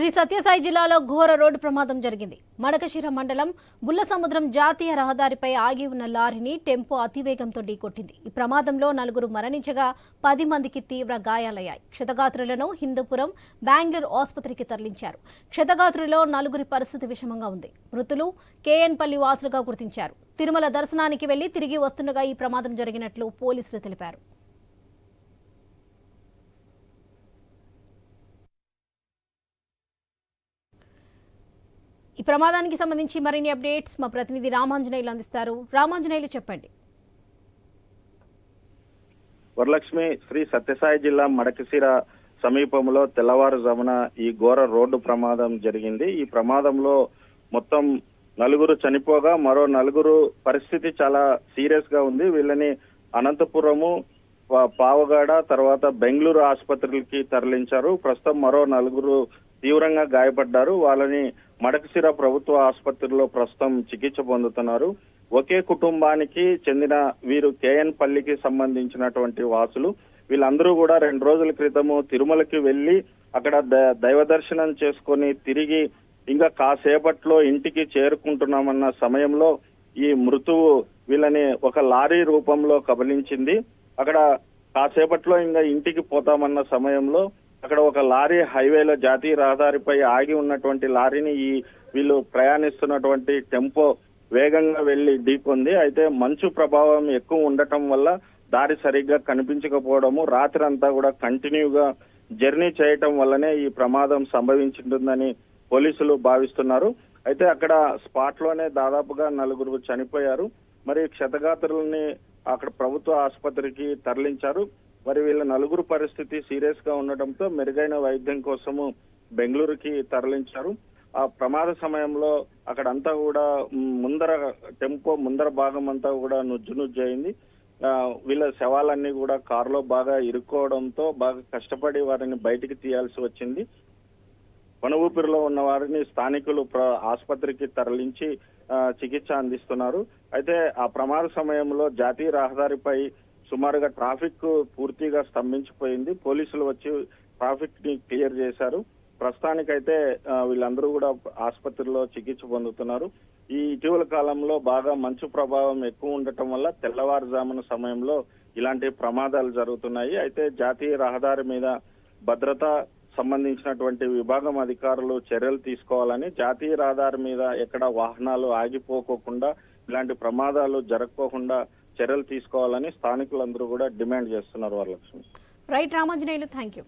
శ్రీ సత్యసాయి జిల్లాలో ఘోర రోడ్డు ప్రమాదం జరిగింది. మడకశిర మండలం బుల్లసముద్రం జాతీయ రహదారిపై ఆగి ఉన్న లారీని టెంపో అతివేగంతో ఢీకొట్టింది. ఈ ప్రమాదంలో నలుగురు మరణించగా పది మందికి తీవ్ర గాయాలయ్యాయి. క్షతగాత్రులను హిందూపురం బెంగళూరు ఆసుపత్రికి తరలించారు. క్షతగాత్రుల్లో నలుగురి పరిస్థితి విషమంగా ఉంది. మృతులు కేఎన్పల్లి వాసులుగా గుర్తించారు. తిరుమల దర్శనానికి వెళ్ళి తిరిగి వస్తుండగా ఈ ప్రమాదం జరిగినట్లు పోలీసులు తెలిపారు. ఈ ప్రమాదానికి సంబంధించి మరిన్ని అప్డేట్స్ మా ప్రతినిధి రామాంజనేయులు అందిస్తారు. రామాంజనేయులు చెప్పండి. వరలక్ష్మి శ్రీ సత్యసాయి జిల్లా మడకసిర సమీపంలో తెల్లవారుజామున ఈ ఘోర రోడ్డు ప్రమాదం జరిగింది. ఈ ప్రమాదంలో మొత్తం నలుగురు చనిపోగా మరో నలుగురు పరిస్థితి చాలా సీరియస్గా ఉంది. వీళ్ళని అనంతపురము పా- పావగాడ తర్వాత బెంగళూరు ఆసుపత్రులకి తరలించారు. ప్రస్తుతం మరో నలుగురు తీవ్రంగా గాయపడ్డారు. వాళ్ళని మడకశిర ప్రభుత్వ ఆసుపత్రిలో ప్రస్తుతం చికిత్స పొందుతున్నారు. ఒకే కుటుంబానికి చెందిన వీరు కేఎన్ పల్లికి సంబంధించినటువంటి వాసులు. వీళ్ళందరూ కూడా రెండు రోజుల క్రితము తిరుమలకి వెళ్ళి అక్కడ ద- దైవ దర్శనం చేసుకొని తిరిగి ఇంకా కాసేపట్లో ఇంటికి చేరుకుంటున్నామన్న సమయంలో ఈ మృతువు వీళ్ళని ఒక లారీ రూపంలో కబలించింది. అక్కడ కాసేపట్లో ఇంకా ఇంటికి పోతామన్న సమయంలో అక్కడ ఒక లారీ హైవేలో జాతీయ రహదారిపై ఆగి ఉన్నటువంటి లారీని ఈ వీళ్ళు ప్రయాణిస్తున్నటువంటి టెంపో వేగంగా వెళ్ళి ఢీకొంది. అయితే మంచు ప్రభావం ఎక్కువ ఉండటం వల్ల దారి సరిగ్గా కనిపించకపోవడము రాత్రి అంతా కూడా కంటిన్యూగా జర్నీ చేయటం వల్లనే ఈ ప్రమాదం సంభవించింటుందని పోలీసులు భావిస్తున్నారు. అయితే అక్కడ స్పాట్లోనే దాదాపుగా నలుగురు చనిపోయారు. మరి క్షతగాత్రుల్ని అక్కడ ప్రభుత్వ ఆసుపత్రికి తరలించారు. మరి వీళ్ళ నలుగురు పరిస్థితి సీరియస్గా ఉండటంతో మెరుగైన వైద్యం కోసము బెంగళూరుకి తరలించారు. ఆ ప్రమాద సమయంలో అక్కడంతా కూడా ముందర టెంపో ముందర భాగం అంతా కూడా నుజ్జు నుజ్జు అయింది. వీళ్ళ శవాలన్నీ కూడా కారులో బాగా ఇరుక్కోవడంతో బాగా కష్టపడి వారిని బయటికి తీయాల్సి వచ్చింది. వనవూపిరిలో ఉన్న వారిని స్థానికులు ఆసుపత్రికి తరలించి చికిత్స అందిస్తున్నారు. అయితే ఆ ప్రమాద సమయంలో జాతీయ రహదారిపై సుమారుగా ట్రాఫిక్ పూర్తిగా స్తంభించిపోయింది. పోలీసులు వచ్చి ట్రాఫిక్ని క్లియర్ చేశారు. ప్రస్తుతానికైతే వీళ్ళందరూ కూడా ఆసుపత్రిలో చికిత్స పొందుతున్నారు. ఈ ఇటీవల కాలంలో బాగా మంచు ప్రభావం ఎక్కువ ఉండటం వల్ల తెల్లవారుజామున సమయంలో ఇలాంటి ప్రమాదాలు జరుగుతున్నాయి. అయితే జాతీయ రహదారి మీద భద్రత సంబంధించినటువంటి విభాగం అధికారులు చర్యలు తీసుకోవాలని జాతీయ రహదారి మీద ఎక్కడ వాహనాలు ఆగిపోకోకుండా ఇలాంటి ప్రమాదాలు జరగకోకుండా చర్యలు తీసుకోవాలని స్థానికులందరూ కూడా డిమాండ్ చేస్తున్నారు Varalakshmi. Right Ramanjaneyulu thank you